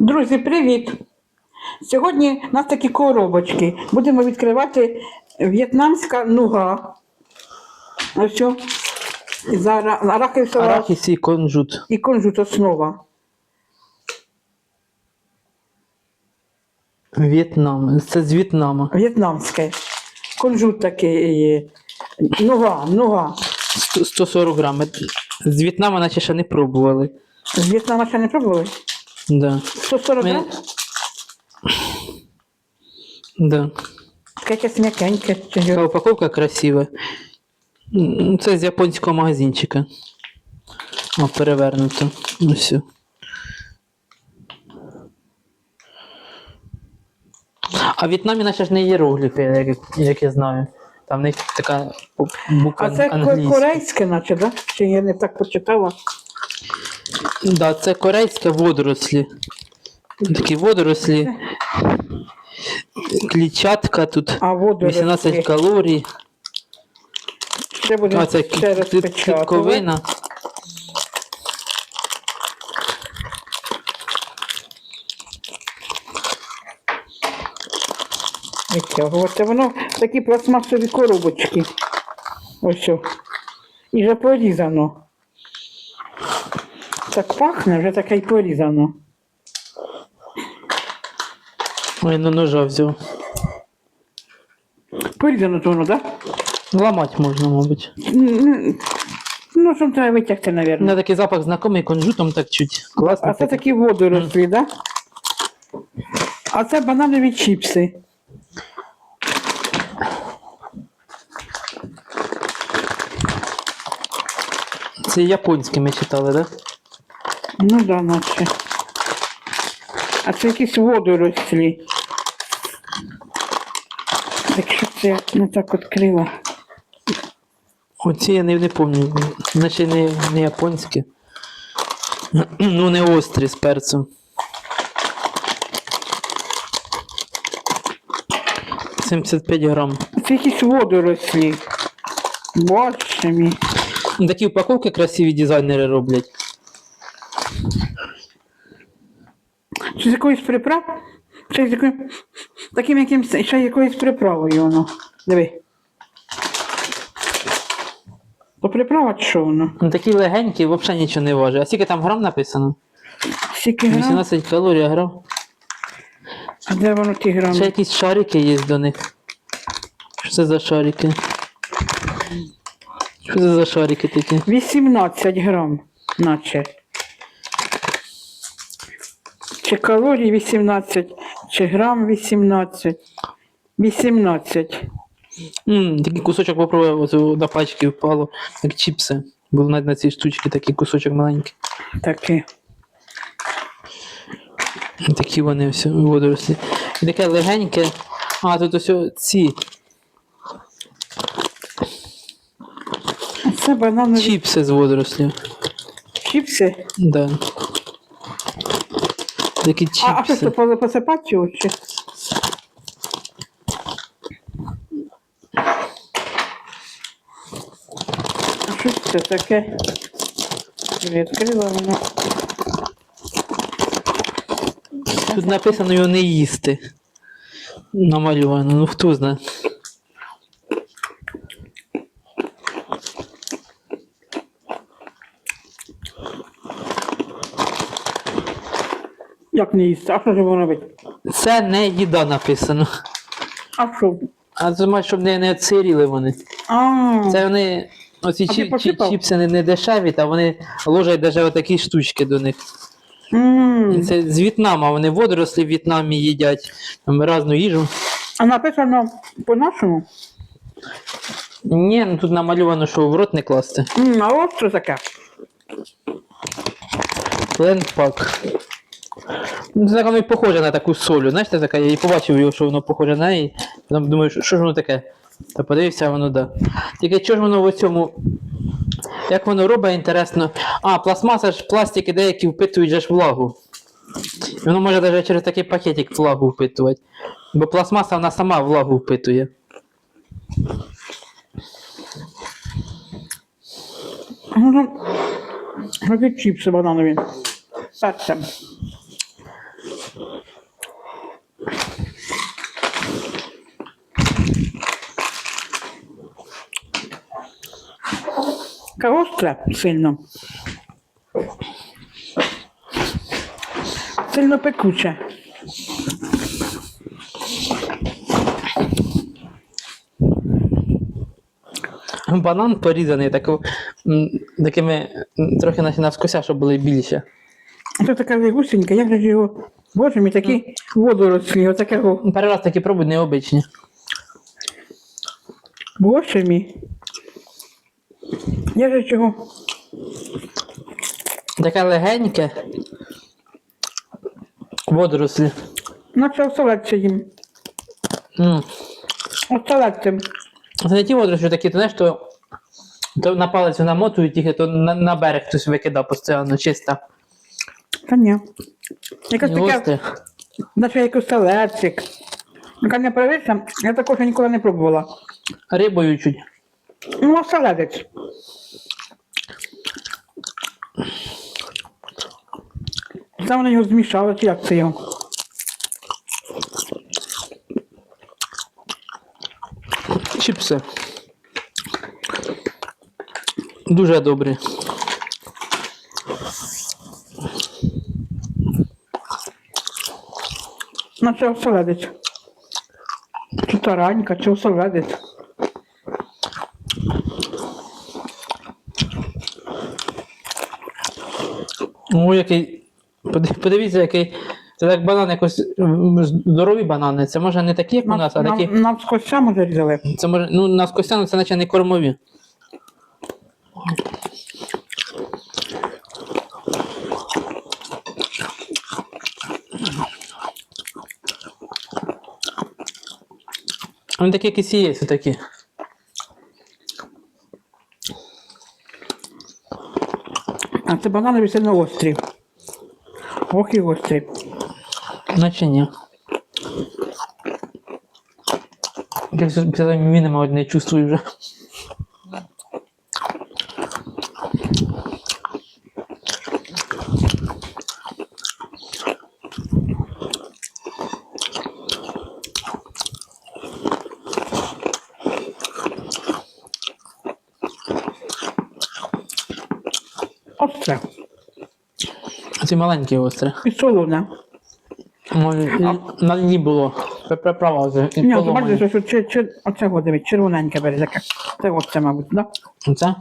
Друзі, привіт! Сьогодні у нас такі коробочки. Будемо відкривати в'єтнамська нуга. Ось що. Зараз арахісова Арахіс і кунжут. і кунжут основа. В'єтнам. Це з В'єтнама. В'єтнамське. Кунжут такий. є. Нуга, нуга. Сто- 140 грам. З В'єтнама наче ще не пробували. З В'єтнама ще не пробували? Да. 140 Ми- грам? Да. Якесь Така упаковка красива. Це з японського магазинчика. О, перевернуто. Ну все. А в В'єтнамі наче ж не іерогліфи, як, як я знаю. Там в них така буква А це англійська. корейське, наче? Да? Чи я не так почитала? Да, це корейське водорослі. Такі водорослі. Клітчатка тут. А водорослі? 18 калорій. Ще будемо А це ще. Витягувати. Воно такі пластмасові коробочки. Ось. що. І вже порізано. Так пахне, вже таке й порізано. Ой, на ножа взяв. Порізано то воно, так? Ламати можна, мабуть. Да? Ну, що треба витягти, мабуть. такий запах знайомий, кунжутом так чуть. Класно. А це такі водорослі, так? Да? А це бананові чіпси. Це японське ми читали, так? Ну да, наче. А це якісь водорослі. Якщо це не так відкрила. Оці я не, не пам'ятаю. Наче не, не японське. Ну, не острі з перцем. Семдесят п'ять грам. Це якісь водорослі. Боже. Ну, Такі упаковки красиві дизайнери роблять. Чи з якоїсь приправ? Чи з якою... Таким якимсь, ще якоюсь приправою воно. Диви. То приправа чи що воно? Ну, такі легенькі, взагалі нічого не важить. А скільки там грам написано? Скільки грам? 18 калорій, а грам. А де воно ті грами? Ще якісь шарики є до них. Що це за шарики? Що це за шарики такі? 18 грам, наче. Чи калорій 18, чи грам 18. 18. М, такий кусочок попробував, до пачки впало, як чіпси. Був навіть на цій штучці такий кусочок маленький. Такі. Такі вони все водорослі. І таке легеньке. А, тут ось ці Це бананові чіпси з водорослів. чіпси. Да. Такі А, а що це чіпси. посипати чи? А що це таке? Відкрила воно. Тут написано його не їсти. Намальовано, ну хто знає. Як не їсти? А що ж воно робить? Це не їда написано. А що? А це має, щоб не, не отсиріли вони. А, Це вони. Оці А ти чі, чі, посипав? чіпси не, не дешеві, та вони ложать навіть отакі штучки до них. м. Це з В'єтнама, вони водорослі в В'єтнамі їдять, там різну їжу. а написано по-нашому? Ні, ну тут намальовано, що в рот не класти. М, А от що таке? Лендпак. Ну, це воно і похоже на таку солю. Знаєш, така, я і побачив його, що воно похоже на неї. Потім думаю, що, що ж воно таке? Та подивився, воно да. Тільки що ж воно в цьому. Як воно робить, інтересно. А, пластмаса ж пластики деякі впитують же ж влагу. Воно може навіть через такий пакетик влагу впитувати. Бо пластмаса вона сама влагу впитує. Ну, чіпси бананові. Перцем. Така остра сильно. Сильно пекуче. Банан порізаний таку, м, такими трохи навскося, щоб були більше. Це така лягусенька, як же його. Боже мій, такі водорослі, отакого. Перший раз такі пробують необичні. Боже мій. Я же чого? Таке легеньке. Водорослі. Наче оселедця їм. М. Оселедцем. Це не ті водорослі такі, ти знаєш, то, то на палець намотують їх, то на, на берег хтось викидав постійно, чисто. Та ні. Якась таке, остре. наче як оселедчик. Яка не привична, я такого ще ніколи не пробувала. Рибою чуть. Ну, оселедець. Це вони його змішали, чи як це його? Чіпси. Дуже добрі. Наче оселедець. Чи таранька, чи оселедець. О, який. Подивіться, який. Це так банан якось здорові банани. Це може не такі, як у нас, а такі. Нам, нам скось саме зарізали. Це може, ну, на скостяну це наче не кормові. Вони такі якісь є, такі. А це банани сильно острі. Ох і острі. Наче ні. Якось після міни, мабуть, не чувствую вже. Остре. Ці маленькі остре. І солоне. Може, і на дні було. Приправа вже. і Ні, ти поломані. що чи, чи, оце го, дивись, червоненьке бере таке. Це ось це, мабуть, да? Це?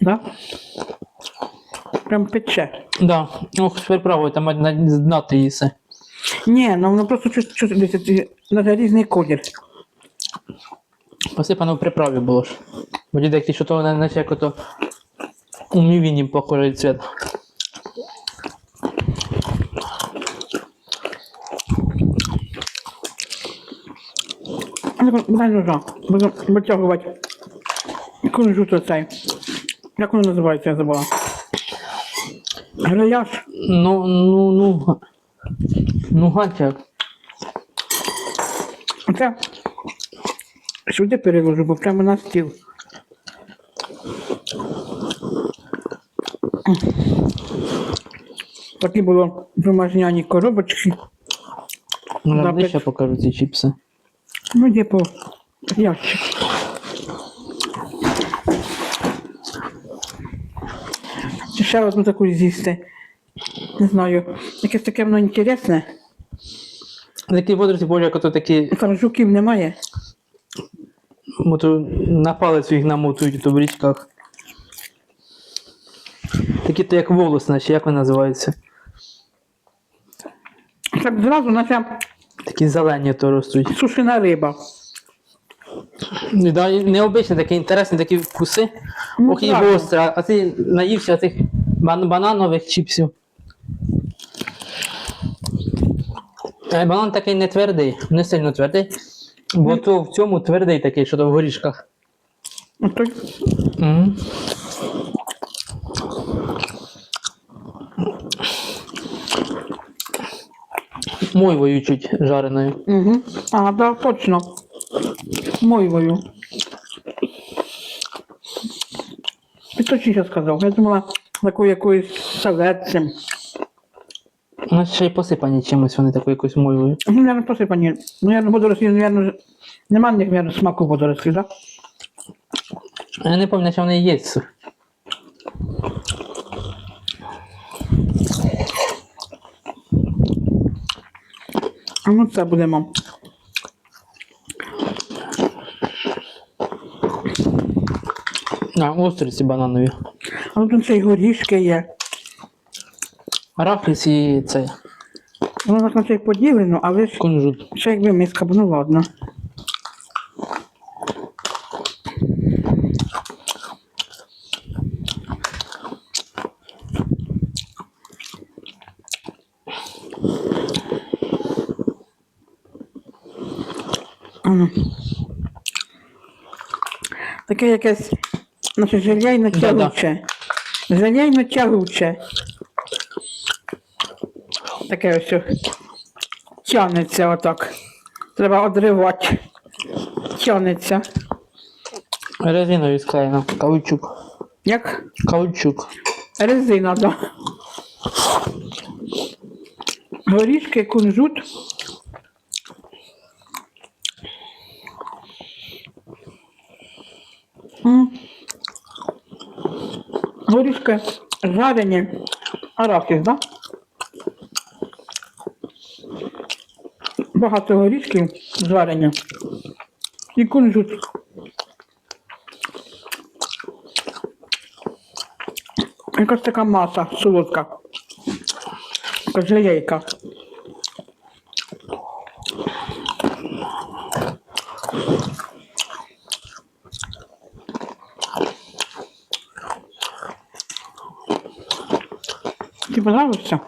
Да? Прям пече. Да. Ох, з приправою, там мать, на з дна ти їси. Ні, ну воно просто чуть, чуть, це, навіть різний колір. Посипано в приправі було ж. Бо діда який що то наче як ото у мівіні похожий ну, дай буду витягувати. Кунжут оцей. Як воно називається, я забула. Гриляш. Ну, ну, ну. Ну, гачак. Оце сюди переложу, бо прямо на стіл. Такі було бумажняні коробочки. Ну, Да, ближче покажу ці чіпси. Ну, є по ящик. Ще одну таку з'їсти. Не знаю. Якесь таке воно інтересне. Такі водорослі, боже, як ото такі, Там жуків немає. ото на палець їх намотують то в річках. Такі то як волос, наче, як вони називаються? Так зразу наче Такі зелені то ростуть. сушена риба. Ну, да, і Необичні такі інтересні такі вкуси. Ну, Ох, і гостре, а ти наївся тих бан- бананових чіпсів. Е, Банан такий не твердий, не сильно твердий. Бо то в цьому твердий такий, що то в горішках. Ото Мгм. Мойвою чуть жареною. Угу. А, да, точно. Мойвою. Ти точніше сказав. Я думала, такою якоюсь салетцем. Ну, ще й посипані чимось вони такою якоюсь мойвою. Ну, наверное, посипані. Ну, я водорослі, наверное, нема в них, наверное, смаку водорослі, да? Я не пам'ятаю, що вони є. Ну це будемо. А, остриці бананові. А тут ще й горішки є. Рафліс і це. Воно так наче й поділено, але ж кунжут. ще якби миска, б, ну ладно. Таке якесь, значить, желейно Да-да. тягуче. Желейно тягуче. Таке ось. о. Тянеться отак. Треба одривати. Тянеться. Резинові склеєно. Каучук. Як Каучук. резина, да. Горішки, кунжут. Горішки жарені. Арахіс, да? Багато горішків жарені. І кунжут. Якась така маса солодка. Така желейка. kurczę.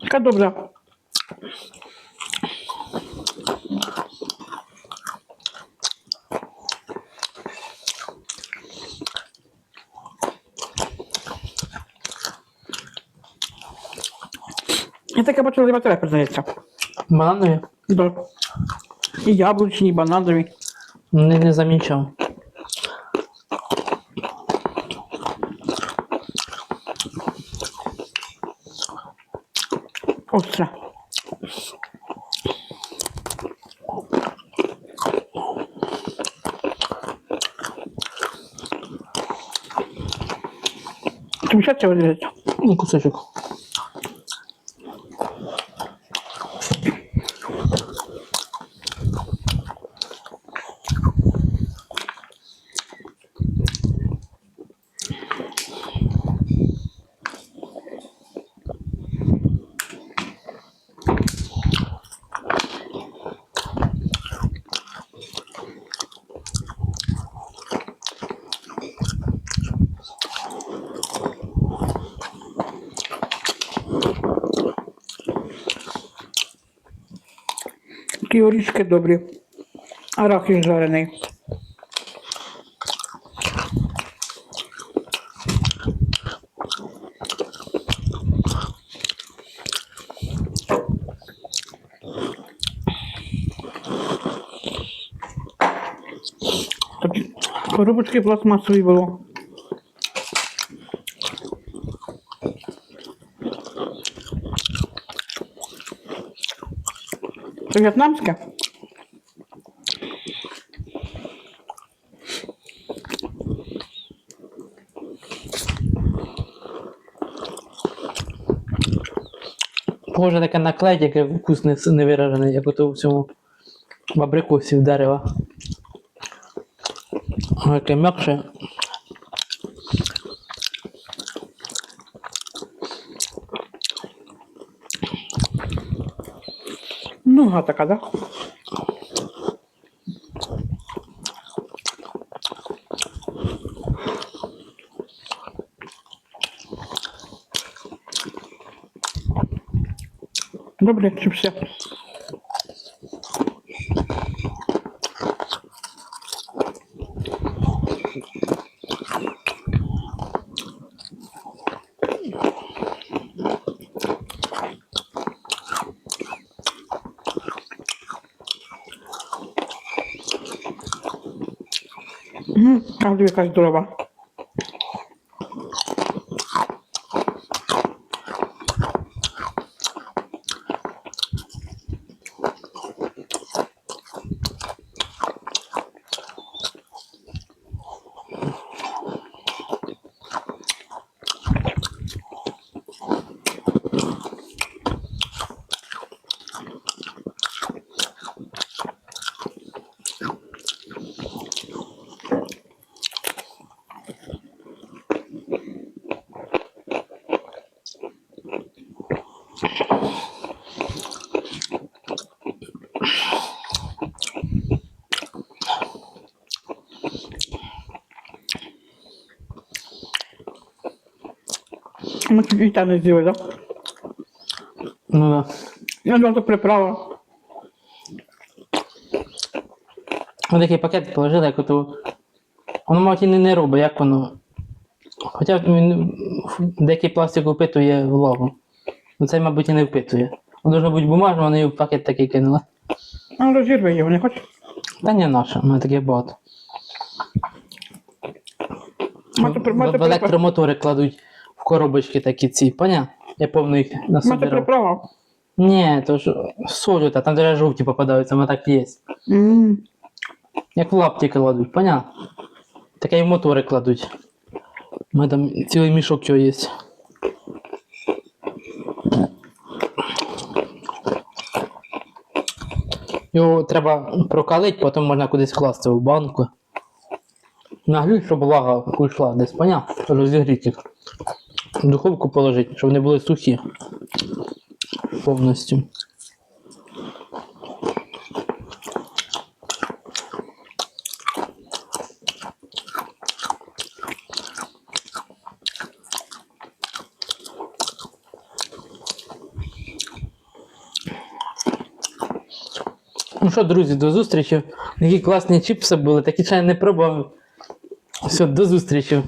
Taka dobra. I taka potrzeba tyle, pewnie. Бананові? Да. І яблучні, і бананові. Не, не замічав. Тобі ще це вирізати? Ну, кусочок. Такі орішки добрі. Арахіс жарений. Коробочки пластмасові було. Це в'єтнамське? Похоже таке на клей, яке вкус не, як ото в цьому в абрикосі в дерева. О, Яке м'якше. Нуга така, да? Добре, чи все? Мгм, А, якась Ми тут і та не з'їли, так? Да? Ну да. Я думав, то приправа. Ось такий пакет положили, як ото. Воно, мабуть, і не, не робить, як воно. Хоча він деякий пластик впитує влагу. Ну цей, мабуть, і не впитує. Воно должно бути бумажно, вони в пакет такий кинули. А розірви його, не хочеш? Та не наше, у мене таке багато. Мати, В, мати, в електромотори кладуть коробочки такі ці, поня? Я повно їх Мати насобирав. приправа. Ні, то ж солю, та там даже жовті попадаються, воно так є. М. Як в лапті кладуть, поняв? Таке і в мотори кладуть. У мене там цілий мішок чого є. Його треба прокалити, потім можна кудись класти в банку. Наглють, щоб влага уйшла десь, поняв? Розігріти їх. В духовку положити, щоб вони були сухі. Повністю. Ну що, друзі, до зустрічі. Такі класні чіпси були, такі ще не пробував. Все, до зустрічі.